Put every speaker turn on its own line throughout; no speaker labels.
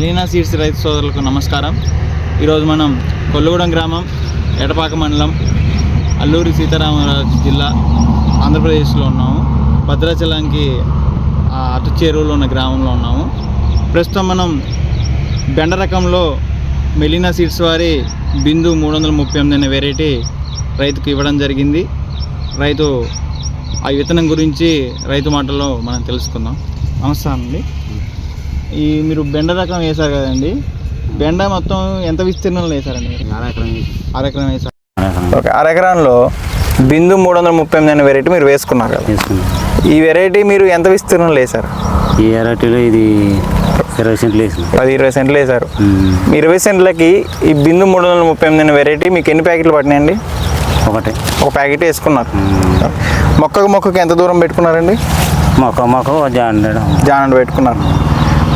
మిలీనా seeds రైతు సోదరులకు నమస్కారం. ఈరోజు మనం కొల్లుగూడెం గ్రామం ఎడపాక మండలం అల్లూరి సీతారామరాజు జిల్లా ఆంధ్రప్రదేశ్లో ఉన్నాము. భద్రాచలంకి ఆ, అటు చేరువలో ఉన్న గ్రామంలో ఉన్నాము. ప్రస్తుతం మనం బెండ రకంలో మెలీనా సీడ్స్ వారి బిందు మూడు వందల ముప్పై ఎనిమిది అనే వెరైటీ రైతుకు ఇవ్వడం జరిగింది. రైతు ఆ విత్తనం గురించి రైతు మాటల్లో మనం తెలుసుకుందాం. నమస్కారం అండి. ఈ మీరు బెండ రకం వేశారు కదండి. బెండ మొత్తం ఎంత విస్తీర్ణంలో వేశారండి అరెకరం వేశారు. ఓకే అరెకరంలో బిందు మూడు వందల ముప్పై ఎనిమిది అనే వెరైటీ మీరు వేసుకున్నారు కదా. ఈ వెరైటీ మీరు ఎంత విస్తీర్ణంలో వేశారు?
ఈ ఎరటిలో ఇది ఇరవై సెంట్లు వేసిన.
పది ఇరవై సెంట్లు వేశారు. ఇరవై సెంట్లకి ఈ బిందు మూడు వందల ముప్పై ఎనిమిది అనే వెరైటీ మీకు ఎన్ని ప్యాకెట్లు పట్టినాయండి?
ఒకటి.
ఒక ప్యాకెట్ వేసుకున్నారు. మొక్కకు మొక్కకు ఎంత దూరం పెట్టుకున్నారండి?
మొక్క మొక్క జాండడం
జానండి పెట్టుకున్నారు.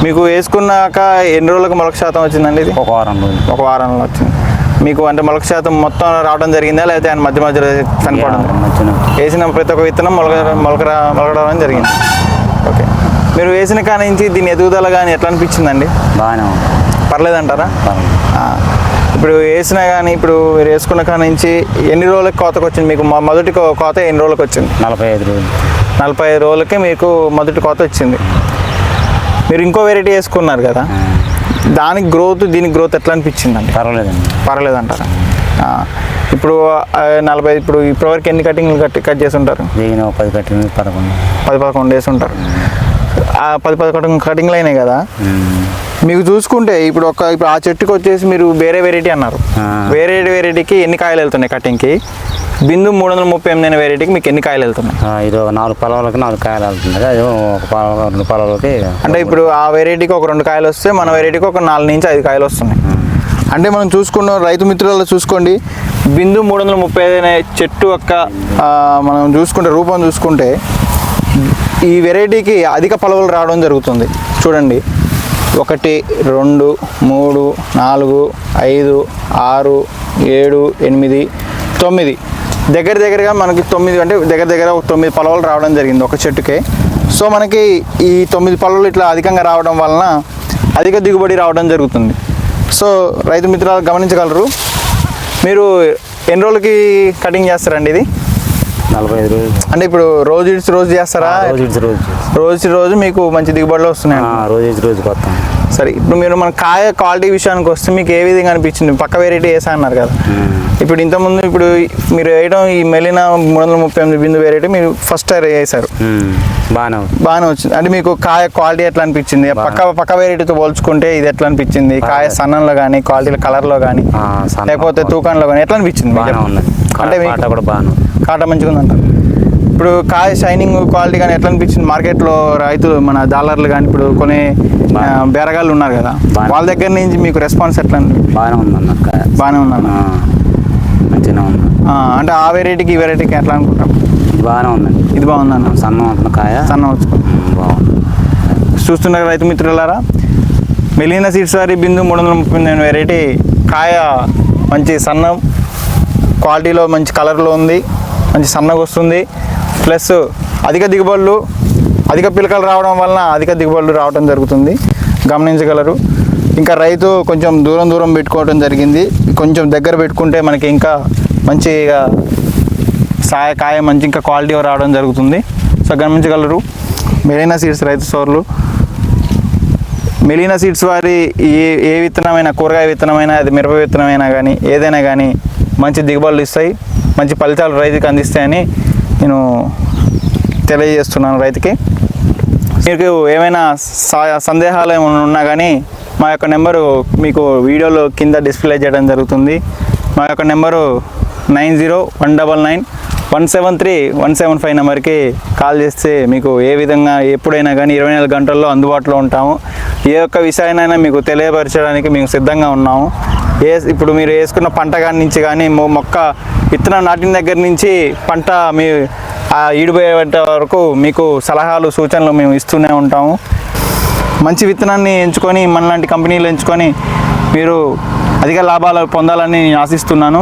మీకు వేసుకున్నాక ఎన్ని రోజులకు మొలక శాతం వచ్చిందండి ఇది?
ఒక వారం రోజులు.
ఒక వారంలో వచ్చింది. మీకు అంటే మొలక శాతం మొత్తం రావడం జరిగిందా? లేకపోతే ఆయన మధ్య మధ్యలో చనిపోవడం వేసిన ప్రతి ఒక్క విత్తనం మొలక మొలక మొలకడం జరిగింది. ఓకే. మీరు వేసిన కాడి నుంచి దీని ఎదుగుదల కానీ ఎట్లా అనిపించిందండి?
బాగానే
పర్లేదంటారా? ఇప్పుడు వేసినా కానీ ఇప్పుడు మీరు వేసుకున్న కాడి నుంచి ఎన్ని రోజులకి కోతకు వచ్చింది? మీకు మొదటి కోత ఎన్ని రోజులకు వచ్చింది?
నలభై ఐదు రోజులు.
నలభై ఐదు రోజులకి మీకు మొదటి కోత వచ్చింది. మీరు ఇంకో వెరైటీ వేసుకున్నారు కదా. దానికి గ్రోత్ దీనికి గ్రోత్ ఎట్లా అనిపించిందండి?
పర్వాలేదండి.
పర్లేదంటారా ఆ, ఇప్పుడు నలభై ఇప్పుడు ఇప్పటివరకు ఎన్ని కటింగ్లు కట్ కట్ చేసి ఉంటారు
ఒక పది కట్టింది పదకొండు.
పది పదకొండు వేసి ఉంటారు ఆ పది పదకొండు కటింగ్లు అయినాయి కదా. మీకు చూసుకుంటే ఇప్పుడు ఒక ఇప్పుడు ఆ చెట్టుకి వచ్చేసి మీరు వేరే వెరైటీ అన్నారు. వేరే వెరైటీకి ఎన్ని కాయలు వెళ్తున్నాయి కటింగ్కి బిందు మూడు వందల ముప్పై ఎనిమిది వెరైటీకి మీకు ఎన్ని కాయలు వెళ్తున్నాయి?
ఇది ఒక నాలుగు పొలాలకి నాలుగు కాయలు వెళ్తుంది అది ఒక పొలం రెండు పొలాలకి
అంటే ఇప్పుడు ఆ వెరైటీకి ఒక రెండు కాయలు వస్తే మన వెరైటీకి ఒక నాలుగు నుంచి ఐదు కాయలు వస్తున్నాయి. అంటే మనం చూసుకున్న రైతు మిత్రులలో చూసుకోండి బిందు మూడు వందల ముప్పై ఐదు అనే చెట్టు యొక్క మనం చూసుకుంటే రూపం చూసుకుంటే ఈ వెరైటీకి అధిక పొలవలు రావడం జరుగుతుంది. చూడండి. ఒకటి రెండు మూడు నాలుగు ఐదు ఆరు ఏడు ఎనిమిది తొమ్మిది. దగ్గర దగ్గరగా మనకి తొమ్మిది అంటే దగ్గర దగ్గర ఒక తొమ్మిది పొలవలు రావడం జరిగింది ఒక చెట్టుకే. సో మనకి ఈ తొమ్మిది పొలవలు ఇట్లా అధికంగా రావడం వలన అధిక దిగుబడి రావడం జరుగుతుంది. సో రైతు మిత్రాలు గమనించగలరు. మీరు ఎన్ని రోజులకి కటింగ్ చేస్తారండి ఇది?
నలభై ఐదు రోజులు.
అంటే ఇప్పుడు రోజు ఇడిచి రోజు చేస్తారా?
రోజు ఇడిచి రోజు
రోజు రోజు మీకు మంచి దిగుబడులు వస్తున్నాయి.
రోజు ఇడిచి రోజు కొత్త.
సరే ఇప్పుడు మీరు మన కాయ క్వాలిటీ విషయానికి వస్తే మీకు ఏ విధంగా అనిపించింది? పక్క వెరైటీ వేసా అన్నారు కదా. ఇప్పుడు ఇంతకుముందు ఇప్పుడు మీరు వేయడం ఈ మెలినా మూడు వందల ముప్పై ఎనిమిది బిందు వెరైటీ మీరు ఫస్ట్ టైర్ వేసారు.
బాగానే
బాగానే వచ్చింది. అంటే మీకు కాయ క్వాలిటీ ఎట్లా అనిపించింది? పక్క పక్క వెరైటీతో పోల్చుకుంటే ఇది ఎట్లా అనిపించింది? కాయ. సన్నంలో కానీ క్వాలిటీ కలర్లో కానీ లేకపోతే తూకంలో కానీ ఎట్లా అనిపించింది?
బాగానే ఉంది.
అంటే మీకు
పాట కూడా బాగానే ఉంది.
కాట మంచిగా ఉందంటారు ఇప్పుడు కాయ షైనింగ్ క్వాలిటీ కానీ ఎట్లా అనిపించింది? మార్కెట్లో రైతులు మన దాలర్లు కానీ ఇప్పుడు కొన్ని. బేరగాళ్ళు ఉన్నారు కదా. వాళ్ళ దగ్గర నుంచి మీకు రెస్పాన్స్ ఎట్లా?
బాగానే ఉంది అన్న కాయ.
బాగానే ఉందన్న
ఆ, మంచిగానే ఉంది.
అంటే ఆ వెరైటీకి ఈ వెరైటీకి ఎట్లా అనుకుంటాం?
ఇది బాగానే ఉందండి
ఇది బాగుందన్న
సన్నం ఉంటుంది కాయ.
సన్న
బాగుంది.
చూస్తున్నారు రైతు మిత్రులారా మెలీనా సీడ్స్ వారి బిందు మూడు వందల ముప్పై వెరైటీ కాయ మంచి సన్నం. క్వాలిటీలో మంచి కలర్లో ఉంది మంచి సన్నగా వస్తుంది. ప్లస్ అధిక దిగుబడులు అధిక పిలకలు రావడం వలన అధిక దిగుబడులు రావడం జరుగుతుంది గమనించగలరు. ఇంకా రైతు కొంచెం దూరం దూరం పెట్టుకోవడం జరిగింది. కొంచెం దగ్గర పెట్టుకుంటే మనకి ఇంకా మంచిగా సాయ కాయ మంచి ఇంకా క్వాలిటీ రావడం జరుగుతుంది. సో గమనించగలరు. మెరీనా సీడ్స్ రైతు సోర్లు. మెలీనా సీడ్స్ వారి ఏ ఏ విత్తనమైనా కూరగాయ విత్తనమైనా అది మిరప విత్తనమైనా కానీ ఏదైనా కానీ మంచి దిగుబడులు ఇస్తాయి మంచి ఫలితాలు రైతుకి అందిస్తాయని నేను తెలియజేస్తున్నాను రైతుకి. మీకు ఏమైనా సా- సందేహాలు ఏమైనా ఉన్నా కానీ మా యొక్క నెంబరు మీకు వీడియోలో కింద డిస్ప్లే చేయడం జరుగుతుంది. మా యొక్క number nine zero one double nine one seven three one seven five నెంబర్కి కాల్ చేస్తే మీకు ఏ విధంగా ఎప్పుడైనా కానీ ఇరవై నాలుగు గంటల్లో అందుబాటులో ఉంటాము. ఏ ఒక్క విషయాన్నైనా మీకు తెలియపరచడానికి మేము సిద్ధంగా ఉన్నాము. ఏ ఇప్పుడు మీరు వేసుకున్న పంట కాడి నుంచి కానీ మొక్క విత్తనం నాటిన దగ్గర నుంచి పంట మీ ఈడిపోయే ఈడిపోయేంత వరకు మీకు సలహాలు సూచనలు మేము ఇస్తూనే ఉంటాము. మంచి విత్తనాన్ని ఎంచుకొని మనలాంటి కంపెనీలు ఎంచుకొని మీరు అధిక లాభాలు పొందాలని నేను ఆశిస్తున్నాను.